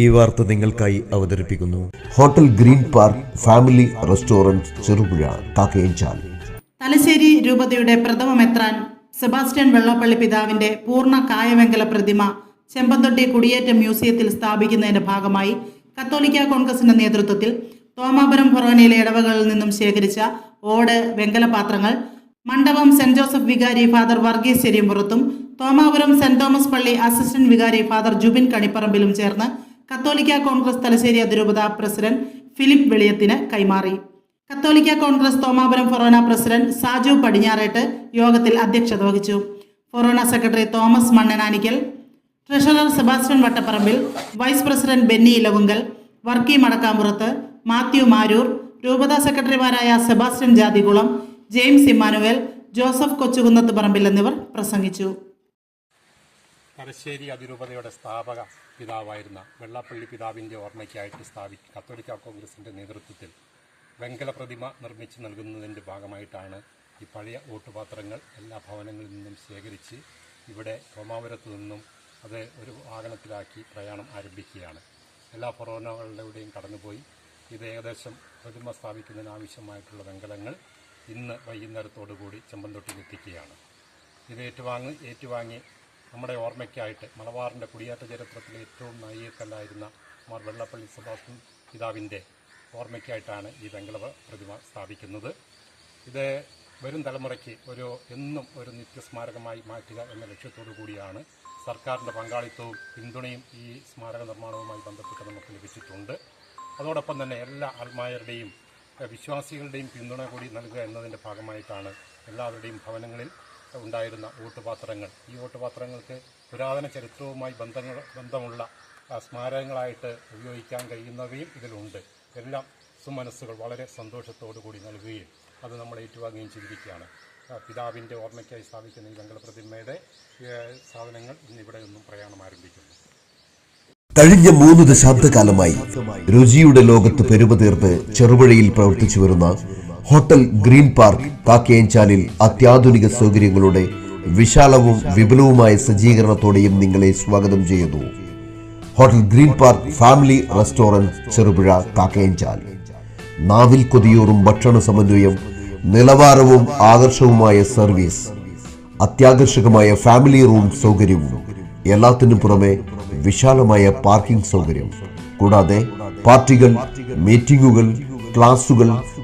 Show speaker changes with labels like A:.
A: ഈ വാർത്ത നിങ്ങൾക്കായി അവതരിപ്പിക്കുന്നു.
B: Hotel Green Park family restaurant Cherupuzha Kakkayanchal.
C: Thalassery രൂപതയുടെ പ്രഥമ മെത്രാൻ സെബാസ്റ്റ്യൻ വെള്ളപ്പള്ളി പിതാവിന്റെ പൂർണ കായവെങ്കല പ്രതിമ ചെമ്പന്തൊട്ടി കുടിയേറ്റ മ്യൂസിയത്തിൽ സ്ഥാപിക്കുന്നതിന്റെ ഭാഗമായി കത്തോലിക്ക കോൺഗ്രസിന്റെ നേതൃത്വത്തിൽ തോമാപുരം ഫൊറോനയിലെ ഇടവകളിൽ നിന്നും ശേഖരിച്ച ഓട് വെങ്കല പാത്രങ്ങൾ മണ്ഡപം സെന്റ് ജോസഫ് വികാരി ഫാദർ വർഗീസ് ചെരിയമ്പുറത്തും തോമാപുരം സെന്റ് തോമസ് പള്ളി അസിസ്റ്റന്റ് വികാരി ഫാദർ ജുബിൻ കണിപ്പറമ്പിലും ചേർന്ന് കത്തോലിക്ക കോൺഗ്രസ് തലശ്ശേരി അതിരൂപത പ്രസിഡന്റ് ഫിലിപ്പ് വെളിയത്തിന് കൈമാറി. കത്തോലിക്ക കോൺഗ്രസ് തോമാപുരം ഫൊറോന പ്രസിഡന്റ് സാജു പടിഞ്ഞാറേട്ട് യോഗത്തിൽ അധ്യക്ഷത വഹിച്ചു. ഫൊറോന secretary Thomas Mannananickal treasurer Sebastian Vattaparambil vice president Benny Elavunkal Varkey Madakkampurath Mathew Maroor രൂപത സെക്രട്ടറിമാരായ Sebastian Jathikulam James Emmanuel Joseph Kochukunnath Parambil എന്നിവർ പ്രസംഗിച്ചു.
D: തലശ്ശേരി അതിരൂപതയുടെ സ്ഥാപക പിതാവായിരുന്ന വെള്ളാപ്പള്ളി പിതാവിന്റെ ഓർമ്മയ്ക്കായിട്ട് സ്ഥാപി കത്തോലിക്ക കോൺഗ്രസിന്റെ നേതൃത്വത്തിൽ വെങ്കല പ്രതിമ നിർമ്മിച്ച് നൽകുന്നതിന്റെ ഭാഗമായിട്ടാണ് ഈ പഴയ ഓട്ടുപാത്രങ്ങൾ എല്ലാ ഭവനങ്ങളിൽ നിന്നും ശേഖരിച്ച് ഇവിടെ റോമാപുരത്ത് നിന്നും അത് ഒരു വാഹനത്തിലാക്കി പ്രയാണം ആരംഭിക്കുകയാണ്. എല്ലാ ഫൊറോനകളുടെയും കടന്നുപോയി. ഇത് ഏകദേശം പ്രതിമ സ്ഥാപിക്കുന്നതിനാവശ്യമായിട്ടുള്ള വെങ്കലങ്ങൾ ഇന്ന് വൈകുന്നേരത്തോടു കൂടി ചെമ്പന്തൊട്ടിയിലെത്തിക്കുകയാണ്. ഇത് ഏറ്റുവാങ്ങി ഏറ്റുവാങ്ങി നമ്മുടെ ഓർമ്മയ്ക്കായിട്ട് മലബാറിന്റെ കുടിയേറ്റ ചരിത്രത്തിലെ ഏറ്റവും നായികക്കല്ലായിരുന്ന മാർ വെള്ളപ്പള്ളി സുഭാഷൻ പിതാവിന്റെ ഓർമ്മയ്ക്കായിട്ടാണ് ഈ വെങ്കല പ്രതിമ സ്ഥാപിക്കുന്നത്. ഇത് വരും തലമുറയ്ക്ക് ഒരു എന്നും ഒരു നിത്യസ്മാരകമായി മാറ്റുക എന്ന ലക്ഷ്യത്തോടു കൂടിയാണ് സർക്കാരിന്റെ പങ്കാളിത്തവും പിന്തുണയും ഈ സ്മാരക നിർമ്മാണവുമായി ബന്ധപ്പെട്ട് നമുക്ക് ലഭിച്ചിട്ടുണ്ട്. അതോടൊപ്പം തന്നെ എല്ലാ ആത്മായരുടെയും വിശ്വാസികളുടെയും പിന്തുണ കൂടി നൽകുക എന്നതിന്റെ ഭാഗമായിട്ടാണ് എല്ലാവരുടെയും ഭവനങ്ങളിൽ ഉണ്ടായിരുന്ന ഓട്ടുപാത്രങ്ങൾ ഈ ഓട്ടുപാത്രങ്ങൾക്ക് പുരാതന ചരിത്രവുമായി ബന്ധങ്ങൾ ബന്ധമുള്ള സ്മാരകങ്ങളായിട്ട് ഉപയോഗിക്കാൻ കഴിയുന്നവയും ഇതിലുണ്ട്. എല്ലാം സുമനസ്സുകൾ വളരെ സന്തോഷത്തോടു കൂടി നൽകുകയും അത് നമ്മൾ ഏറ്റുവാങ്ങുകയും ചെയ്തിരിക്കുകയാണ്. പിതാവിന്റെ ഓർമ്മയ്ക്കായി സ്ഥാപിക്കുന്ന ഈ വെങ്കലപ്രതിമയുടെ സാധനങ്ങൾ ഇന്നിവിടെ നിന്നും പ്രയാണം ആരംഭിക്കുന്നു.
B: കഴിഞ്ഞ മൂന്ന് ദശാബ്ദകാലമായി രുചിയുടെ ലോകത്ത് പെരുമതീർത്ത് ചെറുപുഴയിൽ പ്രവർത്തിച്ചു വരുന്ന ഹോട്ടൽ ഗ്രീൻ പാർക്ക് കാക്കയഞ്ചാലിൽ അത്യാധുനിക സൗകര്യങ്ങളുടെ വിശാലവും വിപുലവുമായ സജ്ജീകരണത്തോടെയും നിങ്ങളെ സ്വാഗതം ചെയ്യുന്നു. Hotel Green Park family restaurant Cherupuzha Kakkayanchal നാവിൽ കൊതിയൂറും ഭക്ഷണ സമന്വയം നിലവാരവും ആകർഷവുമായ സർവീസ് അത്യാകർഷകമായ ഫാമിലി റൂം സൗകര്യവും എല്ലാത്തിനും പുറമെ വിശാലമായ പാർക്കിംഗ് സൗകര്യം. കൂടാതെ പാർട്ടികൾ മീറ്റിംഗുകൾ ക്ലാസുകൾ